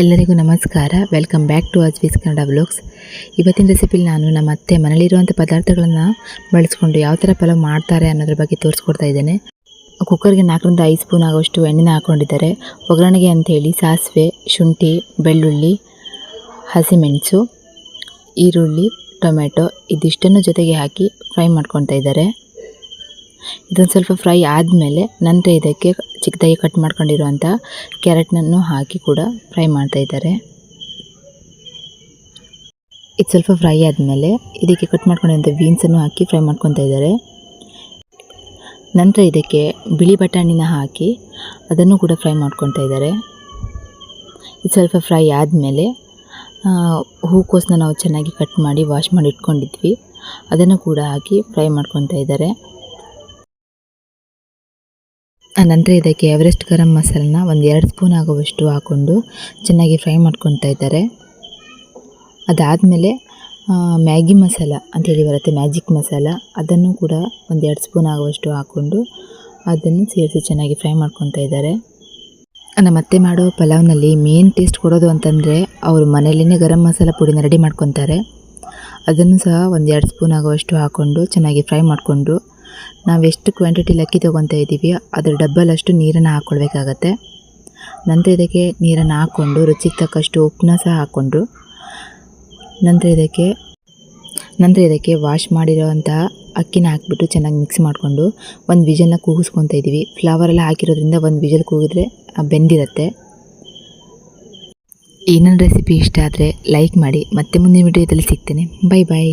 ಎಲ್ಲರಿಗೂ ನಮಸ್ಕಾರ. Welcome back to ಅಜ್ವೀಸ್ ಕನ್ನಡ ಬ್ಲಾಗ್ಸ್ ಇವತ್ತಿನ ರೆಸಿಪಿಲಿ ನಾನು ನಮ್ಮ ಅತ್ತೆ ಮನೇಲಿರುವಂಥ ಪದಾರ್ಥಗಳನ್ನು ಬಳಸ್ಕೊಂಡು ಯಾವ ಥರ ಪಲಾವ್ ಮಾಡ್ತಾರೆ ಅನ್ನೋದ್ರ ಬಗ್ಗೆ ತೋರಿಸ್ಕೊಡ್ತಾ ಇದ್ದೇನೆ. ಕುಕ್ಕರ್ಗೆ ನಾಲ್ಕರಿಂದ ಐದು ಸ್ಪೂನ್ ಆಗೋಷ್ಟು ಎಣ್ಣೆನ ಹಾಕ್ಕೊಂಡಿದ್ದಾರೆ ಒಗ್ಗರಣೆಗೆ ಅಂಥೇಳಿ ಸಾಸಿವೆ, ಶುಂಠಿ, ಬೆಳ್ಳುಳ್ಳಿ, ಹಸಿಮೆಣಸು, ಈರುಳ್ಳಿ ಟೊಮೆಟೊ ಇದಿಷ್ಟನ್ನು ಜೊತೆಗೆ ಹಾಕಿ ಫ್ರೈ ಮಾಡ್ಕೊತಾ ಇದ್ದಾರೆ. ಇದೊಂದು ಸ್ವಲ್ಪ ಫ್ರೈ ಆದಮೇಲೆ ನಂತರ ಇದಕ್ಕೆ ಚಿಕ್ಕದಾಗಿ ಕಟ್ ಮಾಡ್ಕೊಂಡಿರುವಂಥ ಕ್ಯಾರೆಟ್ನನ್ನು ಹಾಕಿ ಕೂಡ ಫ್ರೈ ಮಾಡ್ತಾ ಇದ್ದಾರೆ. ಇದು ಸ್ವಲ್ಪ ಫ್ರೈ ಆದಮೇಲೆ ಇದಕ್ಕೆ ಕಟ್ ಮಾಡ್ಕೊಂಡಿರುವಂಥ ಬೀನ್ಸನ್ನು ಹಾಕಿ ಫ್ರೈ ಮಾಡ್ಕೊತಾ ಇದ್ದಾರೆ. ನಂತರ ಇದಕ್ಕೆ ಬಿಳಿ ಬಟಾಣಿನ ಹಾಕಿ ಅದನ್ನು ಕೂಡ ಫ್ರೈ ಮಾಡ್ಕೊತಾ ಇದ್ದಾರೆ. ಇದು ಸ್ವಲ್ಪ ಫ್ರೈ ಆದಮೇಲೆ ಹೂಕೋಸನ್ನ ನಾವು ಚೆನ್ನಾಗಿ ಕಟ್ ಮಾಡಿ ವಾಶ್ ಮಾಡಿ ಇಟ್ಕೊಂಡಿದ್ವಿ. ಅದನ್ನು ಕೂಡ ಹಾಕಿ ಫ್ರೈ ಮಾಡ್ಕೊತಾ ಇದ್ದಾರೆ. ನಂತರ ಇದಕ್ಕೆ ಎವರೆಸ್ಟ್ ಗರಂ ಮಸಾಲನ ಒಂದು ಎರಡು ಸ್ಪೂನ್ ಆಗುವಷ್ಟು ಹಾಕ್ಕೊಂಡು ಚೆನ್ನಾಗಿ ಫ್ರೈ ಮಾಡ್ಕೊತಾ ಇದ್ದಾರೆ. ಅದಾದಮೇಲೆ ಮ್ಯಾಗಿ ಮಸಾಲ ಅಂತೇಳಿ ಬರುತ್ತೆ, ಮ್ಯಾಜಿಕ್ ಮಸಾಲ. ಅದನ್ನು ಕೂಡ ಒಂದು ಎರಡು ಸ್ಪೂನ್ ಆಗುವಷ್ಟು ಹಾಕ್ಕೊಂಡು ಅದನ್ನು ಸೇರಿಸಿ ಚೆನ್ನಾಗಿ ಫ್ರೈ ಮಾಡ್ಕೊತಾ ಇದ್ದಾರೆ. ನಮ್ಮ ಅತ್ತೆ ಮಾಡೋ ಪಲಾವ್ನಲ್ಲಿ ಮೇನ್ ಟೇಸ್ಟ್ ಕೊಡೋದು ಅಂತಂದರೆ ಅವರು ಮನೆಯಲ್ಲೇ ಗರಂ ಮಸಾಲ ಪುಡಿನ ರೆಡಿ ಮಾಡ್ಕೊತಾರೆ ಅದನ್ನು ಸಹ ಒಂದು ಎರಡು ಸ್ಪೂನ್ ಆಗುವಷ್ಟು ಹಾಕ್ಕೊಂಡು ಚೆನ್ನಾಗಿ ಫ್ರೈ ಮಾಡಿಕೊಂಡು ನಾವು ಎಷ್ಟು ಕ್ವಾಂಟಿಟಿಲಿ ಅಕ್ಕಿ ತೊಗೊತಾ ಇದ್ದೀವಿ, ಅದರ ಡಬ್ಬಲಷ್ಟು ನೀರನ್ನು ಹಾಕ್ಕೊಳ್ಬೇಕಾಗತ್ತೆ ನಂತರ ಇದಕ್ಕೆ ನೀರನ್ನು ಹಾಕ್ಕೊಂಡು, ರುಚಿಗೆ ತಕ್ಕಷ್ಟು ಉಪ್ಪನ್ನ ಸಹ ಹಾಕ್ಕೊಂಡು, ನಂತರ ಇದಕ್ಕೆ ನಂತರ ಇದಕ್ಕೆ ವಾಶ್ ಮಾಡಿರೋವಂತಹ ಅಕ್ಕಿನ ಹಾಕ್ಬಿಟ್ಟು ಚೆನ್ನಾಗಿ ಮಿಕ್ಸ್ ಮಾಡಿಕೊಂಡು, ಒಂದು ವಿಜಲ್ನ ಕೂಗಿಸ್ಕೊತಾ ಇದ್ದೀವಿ. ಫ್ಲವರೆಲ್ಲ ಹಾಕಿರೋದ್ರಿಂದ ಒಂದು ವಿಜಲ್ ಕೂಗಿದ್ರೆ ಬೆಂದಿರುತ್ತೆ. ಈ ನನ್ನ ರೆಸಿಪಿ ಇಷ್ಟ ಆದರೆ ಲೈಕ್ ಮಾಡಿ. ಮತ್ತೆ ಮುಂದಿನ ವಿಡಿಯೋದಲ್ಲಿ ಸಿಗ್ತೇನೆ. Bye bye